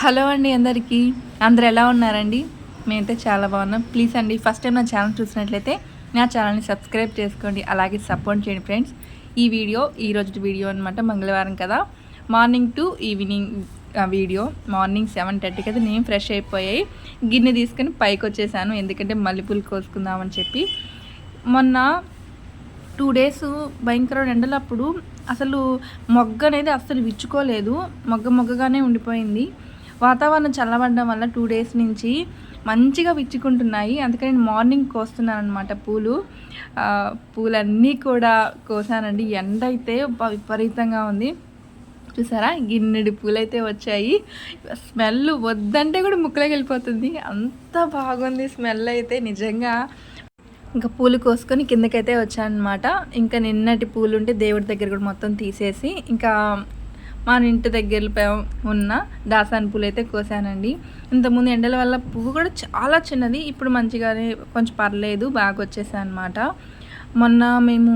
Hello అండి అందరికీ. అందరు ఎలా ఉన్నారండి? మేమైతే చాలా బాగున్నాం. ప్లీజ్ అండి ఫస్ట్ టైం నా ఛానల్ చూసినట్లయితే నా ఛానల్ని సబ్స్క్రైబ్ చేసుకోండి అలాగే సపోర్ట్ చేయండి ఫ్రెండ్స్. ఈ వీడియో ఈ రోజు వీడియో అనమాట మంగళవారం కదా. మార్నింగ్ టు ఈవినింగ్ ఆ వీడియో. మార్నింగ్ సెవెన్ థర్టీకి అయితే నేను ఫ్రెష్ అయిపోయాయి. గిన్నె తీసుకొని పైకి వచ్చేసాను ఎందుకంటే మల్లెపూలు కోసుకుందామని చెప్పి. మొన్న టూ డేస్ భయంకర ఎండలప్పుడు అసలు మొగ్గ అనేది అస్సలు విచ్చుకోలేదు. మొగ్గ మొగ్గగానే ఉండిపోయింది. వాతావరణం చల్లబడడం వల్ల టూ డేస్ నుంచి మంచిగా విచ్చుకుంటున్నాయి. అందుకని నేను మార్నింగ్ కోస్తున్నాను అనమాట పూలు పూలన్నీ కూడా కోసానండి. ఎండ అయితే విపరీతంగా ఉంది. చూసారా? గిన్నెడి పూలైతే వచ్చాయి. స్మెల్ వద్దంటే కూడా ముక్కలోకి వెళ్ళిపోతుంది. అంత బాగుంది స్మెల్ అయితే నిజంగా. ఇంకా పూలు కోసుకొని కిందకైతే వచ్చానమాట ఇంకా నిన్నటి పూలు ఉంటే దేవుడి దగ్గర కూడా మొత్తం తీసేసి ఇంకా మన ఇంటి దగ్గర ఉన్న దాసాని పూలు అయితే కోసానండి. ఇంతకుముందు ఎండల వల్ల పువ్వు కూడా చాలా చిన్నది ఇప్పుడు మంచిగానే కొంచెం పర్లేదు బాగా వచ్చేసాయి అనమాట మొన్న మేము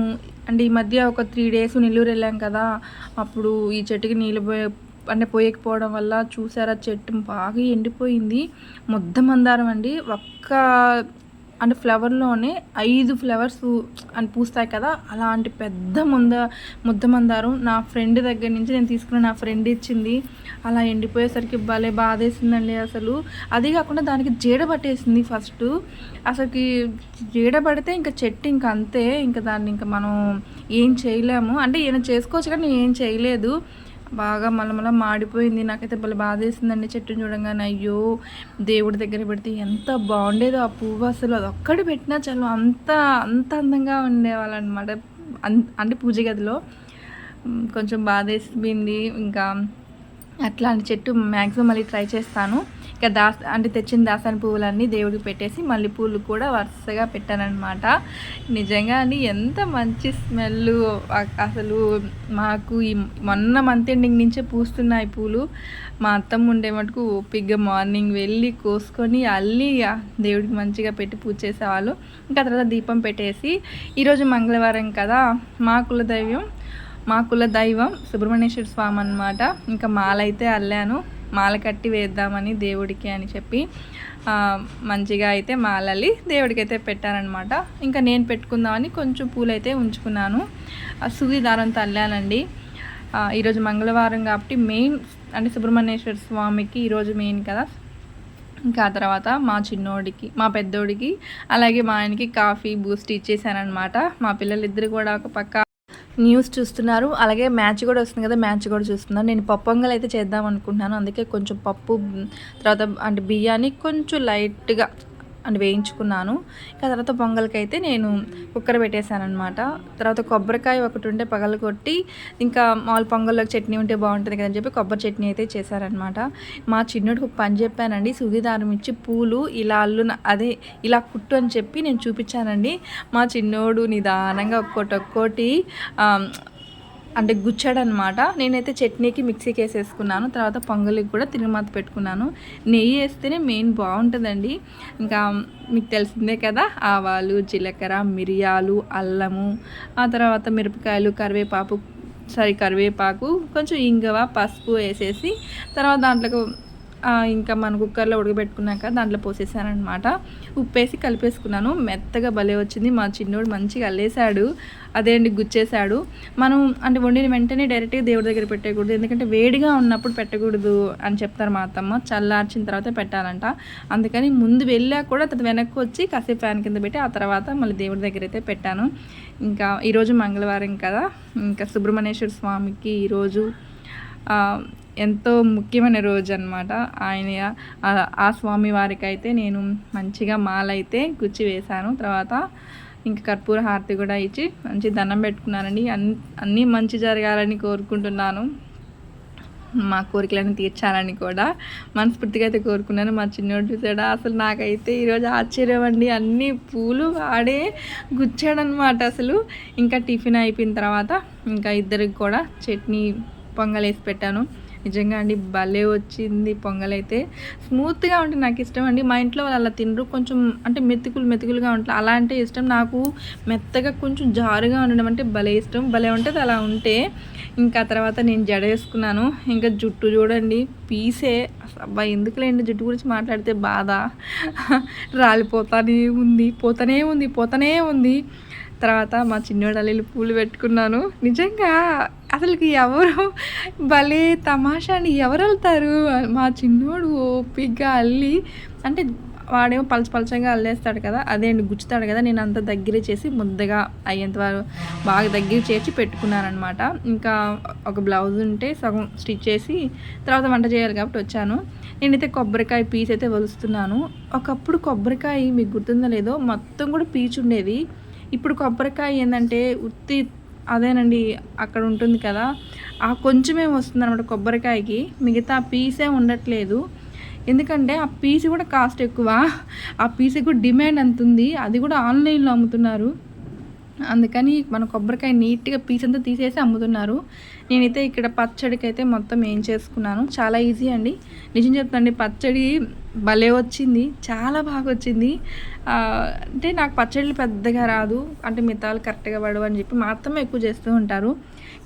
అంటే ఈ మధ్య ఒక త్రీ డేస్ నెల్లూరు వెళ్ళాం కదా అప్పుడు ఈ చెట్టుకి నీళ్ళు పోయే అంటే పోయకపోవడం వల్ల చూసారా చెట్టు బాగా ఎండిపోయింది. ముద్ద మందారం అండి. ఒక్క అంటే ఫ్లవర్లోనే ఐదు ఫ్లవర్స్ అని పూస్తాయి కదా అలాంటి పెద్ద ముంద ముద్ద మందారం నా ఫ్రెండ్ దగ్గర నుంచి నేను తీసుకున్న నా ఫ్రెండ్ ఇచ్చింది. అలా ఎండిపోయేసరికి భలే బాధేసిందండి అసలు. అది కాకుండా దానికి జీడ పట్టేసింది ఫస్ట్ అసలుకి జీడ పడితే ఇంకా చెట్టు ఇంకా అంతే ఇంకా దాన్ని ఇంకా మనం ఏం చేయలేము. అంటే ఈయన చేసుకోవచ్చు కానీ నేను ఏం చేయలేదు. బాగా మళ్ళీ మాడిపోయింది. నాకైతే భలే బాధ వేసిందండి చెట్టుని చూడంగానే. అయ్యో దేవుడి దగ్గర పెడితే ఎంత బాగుండేదో ఆ పువ్వు అసలు. అది ఒక్కటి పెట్టినా చాలు. అంత అంత అందంగా ఉండేవాళ్ళనమాట. అంటే పూజ గదిలో. కొంచెం బాధ వేసింది ఇంకా అట్లాంటి చెట్టు మ్యాక్సిమం మళ్ళీ ట్రై చేస్తాను. ఇక దాస్ అంటే తెచ్చిన దాసాని పువ్వులన్నీ దేవుడికి పెట్టేసి మళ్ళీ పూలు కూడా వరుసగా పెట్టానమాట నిజంగా అండి ఎంత మంచి స్మెల్ అసలు మాకు ఈ మొన్న మంత్ ఎండింగ్ నుంచే పూస్తున్నాయి పూలు. మా అత్తమ్మ ఉండే మటుకు ఓపిగ్గా మార్నింగ్ వెళ్ళి కోసుకొని అల్లి దేవుడికి మంచిగా పెట్టి పూజ చేసేవాళ్ళు. ఇంకా తర్వాత దీపం పెట్టేసి ఈరోజు మంగళవారం కదా మా కులదైవం మా కుల దైవం సుబ్రహ్మణ్యేశ్వర స్వామి అన్నమాట. ఇంకా మాలైతే అల్లాను. మాల కట్టి వేద్దామని దేవుడికి అని చెప్పి మంచిగా అయితే మాలలి దేవుడికి అయితే పెట్టారనమాట ఇంకా నేను పెట్టుకుందామని కొంచెం పూలైతే ఉంచుకున్నాను. ఆ సూది దారంతో అల్లానండి ఈరోజు మంగళవారం కాబట్టి మెయిన్ అంటే సుబ్రహ్మణ్యేశ్వర స్వామికి ఈరోజు మెయిన్ కదా. ఇంకా ఆ తర్వాత మా చిన్నోడికి మా పెద్దోడికి అలాగే మా ఆయనకి కాఫీ బూస్ట్ ఇచ్చేసానమాట మా పిల్లలిద్దరు కూడా ఒక పక్క న్యూస్ చూస్తున్నారు. అలాగే మ్యాచ్ కూడా వస్తుంది కదా మ్యాచ్ కూడా చూస్తున్నారు. నేను పప్పు పొంగల్ అయితే చేద్దాం అనుకుంటున్నాను. అందుకే కొంచెం పప్పు తర్వాత అంటే బియ్యాన్ని కొంచెం లైట్గా వేయించుకున్నాను. ఇంకా తర్వాత పొంగల్కి అయితే నేను కుక్కర్ పెట్టేశాను అనమాట తర్వాత కొబ్బరికాయ ఒకటి ఉంటే పగలు కొట్టి ఇంకా మామూలు పొంగల్లోకి చట్నీ ఉంటే బాగుంటుంది కదని చెప్పి కొబ్బరి చట్నీ అయితే చేశారనమాట మా చిన్నోడికి ఒక పని చెప్పానండి సుగిదారం ఇచ్చి పూలు ఇలా అల్లున అదే ఇలా కుట్టు అని చెప్పి నేను చూపించానండి. మా చిన్నోడు నిదానంగా ఒక్కోటి ఒక్కోటి అంటే గుచ్చాడనమాట. నేనైతే చట్నీకి మిక్సీకి వేసేసుకున్నాను తర్వాత పొంగలికి కూడా తిరుమాత పెట్టుకున్నాను. నెయ్యి వేస్తేనే మెయిన్ బాగుంటుందండి. ఇంకా మీకు తెలిసిందే కదా ఆవాలు జీలకర్ర మిరియాలు అల్లము ఆ తర్వాత మిరపకాయలు కరివేపాకు సారీ కరివేపాకు కొంచెం ఇంగవ పసుపు వేసేసి తర్వాత దాంట్లోకి ఇంకా మన కుక్కర్లో ఉడకబెట్టుకున్నాక దాంట్లో పోసేసానమాట వేసి కలిపేసుకున్నాను. మెత్తగా భలే వచ్చింది. మా చిన్నోడు మంచిగా అల్లేశాడు. అదే అండి గుచ్చేసాడు మనం అంటే వండిన వెంటనే డైరెక్ట్గా దేవుడి దగ్గర పెట్టకూడదు. ఎందుకంటే వేడిగా ఉన్నప్పుడు పెట్టకూడదు అని చెప్తారు మా అత్తమ్మ. చల్లార్చిన తర్వాత పెట్టాలంట. అందుకని ముందు వెళ్ళాక కూడా తర్వాత వెనక్కి వచ్చి కాసేపు ఫ్యాన్ కింద పెట్టి ఆ తర్వాత మళ్ళీ దేవుడి దగ్గర అయితే పెట్టాను. ఇంకా ఈరోజు మంగళవారం కదా. ఇంకా సుబ్రహ్మణ్యేశ్వర స్వామికి ఈరోజు ఎంతో ముఖ్యమైన రోజు అనమాట ఆయన ఆ- స్వామి వారికి అయితే నేను మంచిగా మాలైతే గుచ్చి వేశాను. తర్వాత ఇంకా కర్పూర హారతి కూడా ఇచ్చి మంచి దండం పెట్టుకున్నానండి. అన్ అన్నీ మంచి జరగాలని కోరుకుంటున్నాను. మా కోరికలను తీర్చాలని కూడా మనస్ఫూర్తిగా అయితే కోరుకున్నాను. మా చిన్నోడు చూసాడా అసలు నాకైతే ఈరోజు ఆశ్చర్యం అండి. అన్ని పూలు వాడే గుచ్చాడనమాట అసలు. ఇంకా టిఫిన్ అయిపోయిన తర్వాత ఇంకా ఇద్దరికి కూడా చట్నీ పొంగలేసి పెట్టాను. నిజంగా అండి భలే వచ్చింది పొంగల్ అయితే స్మూత్గా ఉంటే నాకు ఇష్టం అండి. మా ఇంట్లో వాళ్ళు అలా తినరు. కొంచెం అంటే మెతుకులు మెతుకులుగా ఉంటారు అలా అంటే ఇష్టం. నాకు మెత్తగా కొంచెం జారుగా ఉండడం అంటే భలే ఇష్టం. భలే ఉంటుంది అలా ఉంటే. ఇంకా తర్వాత నేను జడ వేసుకున్నాను. ఇంకా జుట్టు చూడండి. పీసే. అబ్బాయి ఎందుకులేండి జుట్టు గురించి మాట్లాడితే బాధ. రాలిపోతానే ఉంది. పోతనే ఉంది. పోతనే ఉంది. తర్వాత మా చిన్నోడు అల్లి పూలు పెట్టుకున్నాను. నిజంగా అసలుకి ఎవరు భలే తమాషా అని ఎవరు వెళ్తారు మా చిన్నోడు ఓపిగ్గా అల్లి అంటే వాడేమో పలచ పలచంగా అల్లేస్తాడు కదా అదే అండి గుచ్చుతాడు కదా నేను అంత దగ్గర చేసి ముద్దగా అయ్యేంత వారు బాగా దగ్గర చేర్చి పెట్టుకున్నాను అనమాట ఇంకా ఒక బ్లౌజ్ ఉంటే సగం స్టిచ్ చేసి తర్వాత వంట చేయాలి కాబట్టి వచ్చాను. నేనైతే కొబ్బరికాయ పీస్ అయితే వలుస్తున్నాను. ఒకప్పుడు కొబ్బరికాయ మీకు గుర్తుందో లేదో మొత్తం కూడా పీచు ఉండేది ఇప్పుడు కొబ్బరికాయ ఏంటంటే ఉత్తి అదేనండి అక్కడ ఉంటుంది కదా. ఆ కొంచెమే వస్తుంది అనమాట కొబ్బరికాయకి. మిగతా పీసే ఉండట్లేదు. ఎందుకంటే ఆ పీస్ కూడా కాస్ట్ ఎక్కువ. ఆ పీస్ కూడా డిమాండ్ అంత ఉంది. అది కూడా ఆన్లైన్లో అమ్ముతున్నారు. అందుకని మన కొబ్బరికాయ నీట్గా పీస్ అంతా తీసేసి అమ్ముతున్నారు. నేనైతే ఇక్కడ పచ్చడికి అయితే మొత్తం ఏం చేసుకున్నాను. చాలా ఈజీ అండి. నిజం చెప్తాండి పచ్చడి భలే వచ్చింది. చాలా బాగా వచ్చింది. అంటే నాకు పచ్చడిలు పెద్దగా రాదు. అంటే మిగతాలు కరెక్ట్గా పడవు అని చెప్పి మాత్రమే ఎక్కువ చేస్తూ ఉంటారు.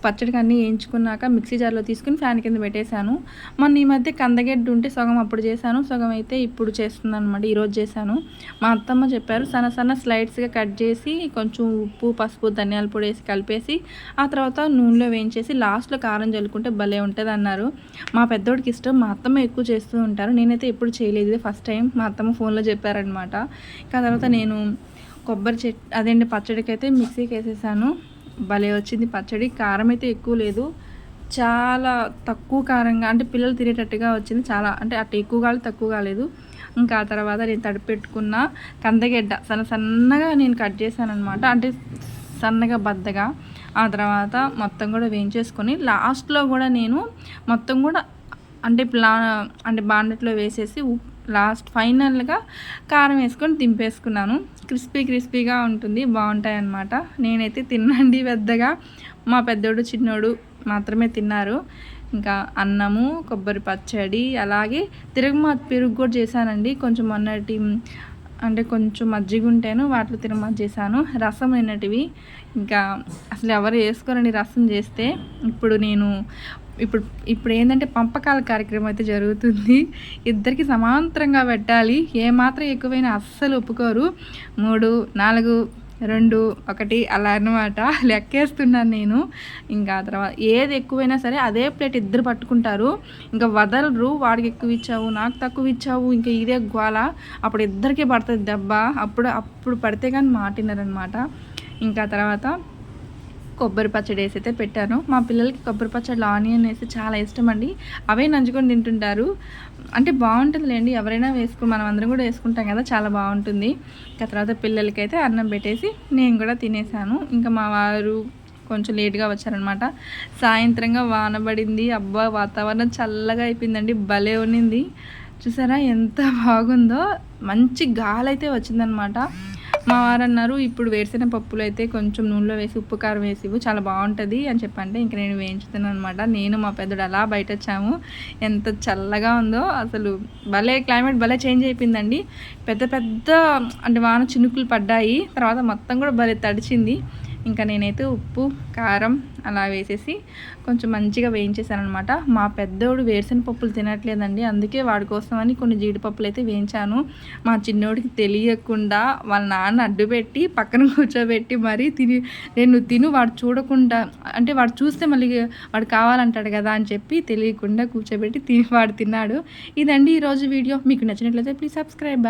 పచ్చడికి అన్నీ వేయించుకున్నాక మిక్సీ జార్లో తీసుకుని ఫ్యాన్ కింద పెట్టేశాను. మొన్న ఈ మధ్య కందగడ్డ ఉంటే సగం అప్పుడు చేశాను. సగం అయితే ఇప్పుడు చేస్తున్నాను అనమాట ఈరోజు చేశాను. మా అత్తమ్మ చెప్పారు సన్న సన్న స్లైడ్స్గా కట్ చేసి కొంచెం ఉప్పు పసుపు ధనియాల పొడి వేసి కలిపేసి ఆ తర్వాత నూనెలో వేయించేసి లాస్ట్లో కారం చల్లుకుంటే భలే ఉంటుంది అన్నారు మా పెద్దోడికి ఇష్టం మా అత్తమ్మ ఎక్కువ చేస్తూ ఉంటారు. నేనైతే ఎప్పుడు చేయలేదు ఫస్ట్ టైం మా అత్తమ్మ ఫోన్లో చెప్పారనమాట ఇంకా తర్వాత నేను కొబ్బరి చెట్ అదేంటి పచ్చడికి అయితే మిక్సీకి వేసేసాను. భలే వచ్చింది పచ్చడి. కారం అయితే ఎక్కువ లేదు. చాలా తక్కువ కారంగా అంటే పిల్లలు తినేటట్టుగా వచ్చింది. చాలా అంటే అటు ఎక్కువ కాలేదు తక్కువ కాలేదు. ఇంకా ఆ తర్వాత నేను తడిపెట్టుకున్న కందగడ్డ సన్న సన్నగా నేను కట్ చేశాను అనమాట అంటే సన్నగా బద్దగా. ఆ తర్వాత మొత్తం కూడా వేయించేసుకొని లాస్ట్లో కూడా నేను మొత్తం కూడా అంటే ప్లా అంటే బాండెట్లో వేసేసి లాస్ట్ ఫైనల్గా కారం వేసుకొని దింపేసుకున్నాను. క్రిస్పీ క్రిస్పీగా ఉంటుంది బాగుంటాయి అన్నమాట నేనైతే తిన్నండి పెద్దగా. మా పెద్దోడు చిన్నోడు మాత్రమే తిన్నారు. ఇంకా అన్నము కొబ్బరి పచ్చడి అలాగే తిరుగుమాత పెరుగు కూడా చేశానండి. కొంచెం మొన్నటి అంటే కొంచెం మజ్జిగ ఉంటేను వాటిలో తిరుమల చేశాను రసం అయినటివి ఇంకా అసలు ఎవరు వేసుకోరండి రసం చేస్తే? ఇప్పుడు నేను ఇప్పుడు ఇప్పుడు ఏంటంటే పంపకాల కార్యక్రమం అయితే జరుగుతుంది. ఇద్దరికి సమాంతరంగా పెట్టాలి. ఏమాత్రం ఎక్కువైనా అస్సలు ఒప్పుకోరు. మూడు నాలుగు రెండు ఒకటి అలా అనమాట లెక్కేస్తున్నాను నేను. ఇంకా తర్వాత ఏది ఎక్కువైనా సరే అదే ప్లేట్ ఇద్దరు పట్టుకుంటారు. ఇంకా వదలరు. వాడికి ఎక్కువ ఇచ్చావు నాకు తక్కువ ఇచ్చావు ఇంకా ఇదే గోల అప్పుడు ఇద్దరికీ పడుతుంది దెబ్బ. అప్పుడు అప్పుడు పడితే కానీ మాటినారనమాట ఇంకా తర్వాత కొబ్బరి పచ్చడి వేసి అయితే పెట్టాను. మా పిల్లలకి కొబ్బరి పచ్చడి ఆనియన్ వేసి చాలా ఇష్టం అండి అవే నంచుకొని తింటుంటారు. అంటే బాగుంటుందిలేండి ఎవరైనా వేసుకుని మనం అందరం కూడా వేసుకుంటాం కదా చాలా బాగుంటుంది. ఇంకా తర్వాత పిల్లలకి అయితే అన్నం పెట్టేసి నేను కూడా తినేసాను. ఇంకా మా వారు కొంచెం లేట్గా వచ్చారనమాట. సాయంత్రంగా వానబడింది అబ్బా వాతావరణం చల్లగా అయిపోయిందండి. భలే ఉన్నింది. చూసారా ఎంత బాగుందో? మంచి గాలి అయితే వచ్చిందనమాట. మా వారు అన్నారు ఇప్పుడు వేరుశెనగ పప్పులు అయితే కొంచెం నూనెలో వేసి ఉప్పు కారం వేసి చాలా బాగుంటుంది అని చెప్పంటే ఇంక నేను వేయించుతాను అనమాట నేను మా పెద్దడు అలా బయట వచ్చాము ఎంత చల్లగా ఉందో అసలు భలే క్లైమేట్ భలే చేంజ్ అయిపోయిందండి. పెద్ద పెద్ద అంటే వాన చినుకులు పడ్డాయి. తర్వాత మొత్తం కూడా భలే తడిచింది. ఇంకా నేనైతే ఉప్పు కారం అలా వేసేసి కొంచెం మంచిగా వేయించేసాను అనమాట మా పెద్దోడు వేరుశెనగ పప్పులు తినట్లేదండి అందుకే వాడి కోసమని అని కొన్ని జీడిపప్పులు అయితే వేయించాను. మా చిన్నోడికి తెలియకుండా వాళ్ళ నాన్న అడ్డు పెట్టి పక్కన కూర్చోబెట్టి మరీ తిని నేను తిను వాడు చూడకుండా అంటే వాడు చూస్తే మళ్ళీ వాడు కావాలంటాడు కదా అని చెప్పి తెలియకుండా కూర్చోబెట్టి తిని వాడు తిన్నాడు. ఇదండి ఈరోజు వీడియో. మీకు నచ్చినట్లయితే ప్లీజ్ సబ్స్క్రైబ్.